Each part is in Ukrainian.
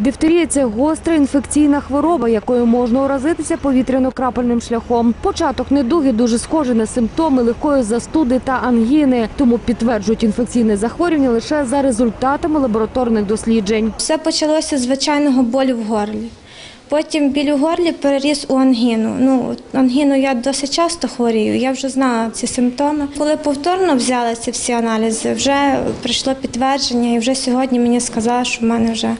Дифтерія це гостра інфекційна хвороба, якою можна уразитися повітряно-крапельним шляхом. Початок недуги дуже схожий на симптоми легкої застуди та ангіни, тому підтверджують інфекційне захворювання лише за результатами лабораторних досліджень. Все почалося з звичайного болю в горлі. Потім біль у горлі переріс у ангіну. Ну, ангіну я досить часто хворію, я вже знала ці симптоми. Коли повторно взяли ці всі аналізи, вже прийшло підтвердження, і вже сьогодні мені сказали, що в мене вже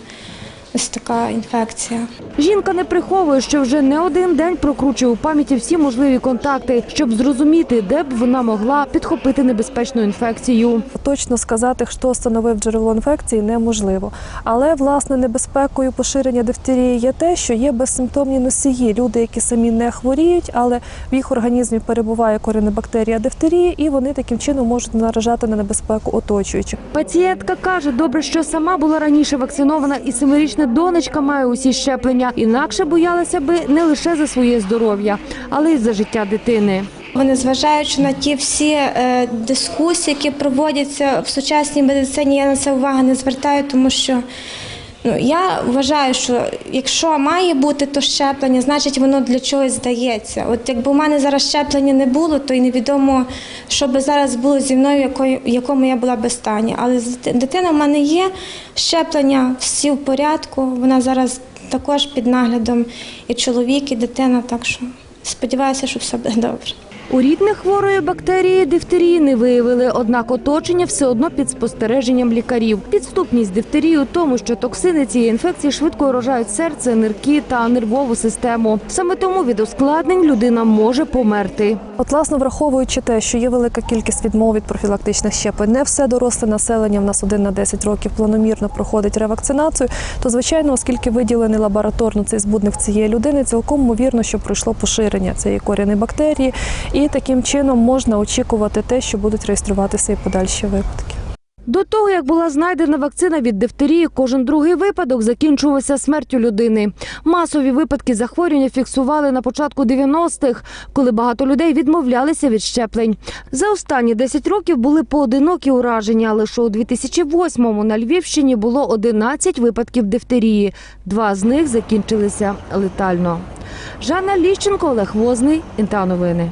ось така інфекція. Жінка не приховує, що вже не один день прокручує у пам'яті всі можливі контакти, щоб зрозуміти, де б вона могла підхопити небезпечну інфекцію. Точно сказати, хто становив джерело інфекції, неможливо. Але власне небезпекою поширення дифтерії є те, що є безсимптомні носії, люди, які самі не хворіють, але в їх організмі перебуває коренебактерія дифтерії, і вони таким чином можуть наражати на небезпеку оточуючих. Пацієнтка каже, добре, що сама була раніше вакцинована, і семирічна донечка має усі щеплення. Інакше боялася би не лише за своє здоров'я, але й за життя дитини. Вони зважаючи на ті всі е, дискусії, які проводяться в сучасній медицині, я на це увагу не звертаю, тому що ну, я вважаю, що якщо має бути то щеплення, значить воно для чогось здається. От якби у мене зараз щеплення не було, то й невідомо, що би зараз було зі мною, в якому я була би стані. Але дитина в мене є, щеплення всі в порядку, вона зараз також під наглядом і чоловік, і дитина, так що сподіваюся, що все буде добре. У рідних хворої бактерії дифтерії не виявили, однак оточення все одно під спостереженням лікарів. Підступність дифтерії у тому, що токсини цієї інфекції швидко уражають серце, нирки та нервову систему. Саме тому від ускладнень людина може померти. От, власне, враховуючи те, що є велика кількість відмов від профілактичних щеплень, не все доросле населення в нас 1 на 10 років планомірно проходить ревакцинацію, то звичайно, оскільки виділений лабораторно цей збудник цієї людини, цілком ймовірно, що пройшло поширення цієї корінної бактерії, і таким чином можна очікувати те, що будуть реєструватися і подальші випадки. До того, як була знайдена вакцина від дифтерії, кожен другий випадок закінчувався смертю людини. Масові випадки захворювання фіксували на початку 90-х, коли багато людей відмовлялися від щеплень. За останні 10 років були поодинокі ураження. Лише у 2008-му на Львівщині було 11 випадків дифтерії. Два з них закінчилися летально. Жанна Ліщенко, Олег Возний, Інта новини.